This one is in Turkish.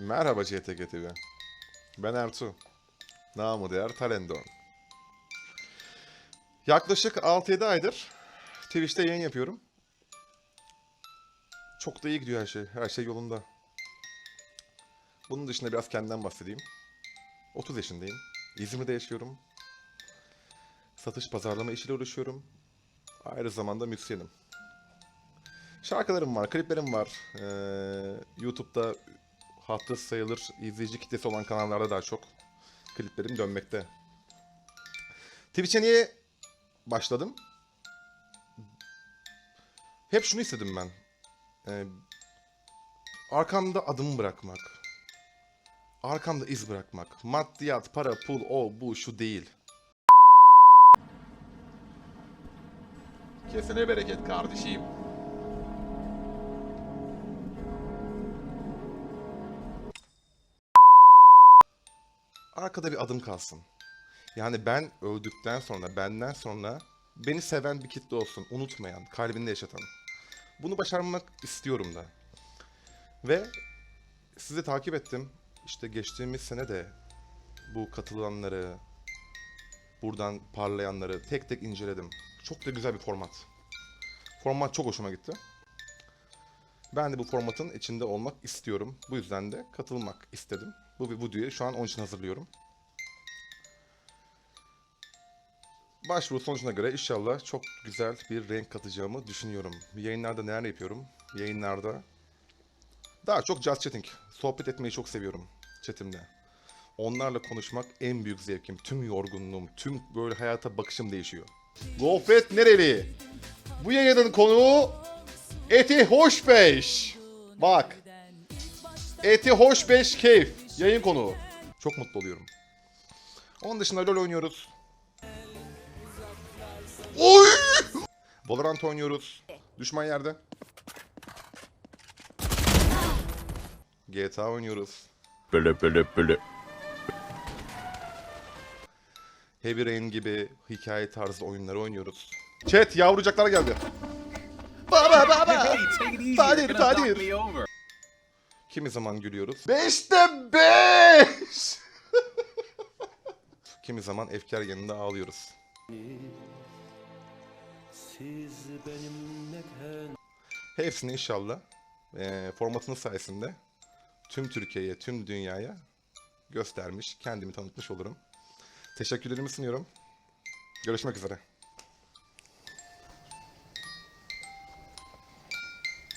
Merhaba CTG TV. Ben Ertuğ. Namı değer Talendon. Yaklaşık 6-7 aydır Twitch'te yayın yapıyorum. Çok da iyi gidiyor her şey. Her şey yolunda. Bunun dışında biraz kendimden bahsedeyim. 30 yaşındayım. İzmir'de yaşıyorum. Satış pazarlama işiyle uğraşıyorum. Ayrı zamanda müzisyenim. Şarkılarım var, kliplerim var. Ee, YouTube'da hatır sayılır izleyici kitlesi olan kanallarda daha çok kliplerim dönmekte. Twitch'e niye başladım? Hep şunu istedim ben. Ee, arkamda adımı bırakmak. Arkamda iz bırakmak. Maddiyat, para, pul, o, bu, şu değil. Kesene bereket kardeşim. Arkada bir adım kalsın. Yani ben öldükten sonra, benden sonra beni seven bir kitle olsun. Unutmayan, kalbinde yaşatan. Bunu başarmak istiyorum da. Ve sizi takip ettim. İşte geçtiğimiz sene de bu katılanları, buradan parlayanları tek tek inceledim. Çok da güzel bir format. Format çok hoşuma gitti. Ben de bu formatın içinde olmak istiyorum. Bu yüzden de katılmak istedim. Bu bir videoyu şu an onun için hazırlıyorum. Başvuru sonucuna göre inşallah çok güzel bir renk katacağımı düşünüyorum. Yayınlarda neler yapıyorum? Yayınlarda daha çok just chatting. Sohbet etmeyi çok seviyorum chatimde. Onlarla konuşmak en büyük zevkim. Tüm yorgunluğum, tüm böyle hayata bakışım değişiyor. Gofret nereli? Bu yayının konuğu Eti Hoş Beş. Bak. Eti Hoş Beş Keyif. Yayın konuğu. Çok mutlu oluyorum. Onun dışında LoL oynuyoruz. Oy! Valorant oynuyoruz. Düşman yerde. GTA oynuyoruz. Böyle böyle böyle. Heavy Rain gibi hikaye tarzı oyunları oynuyoruz. Chat yavrucaklar geldi. Baba baba. Tadir, tadir. Kimi zaman gülüyoruz. Beşte beş. Kimi zaman efkar yanında ağlıyoruz. Hepsini inşallah eee formatının sayesinde tüm Türkiye'ye, tüm dünyaya göstermiş, kendimi tanıtmış olurum. Teşekkürlerimi sunuyorum. Görüşmek üzere.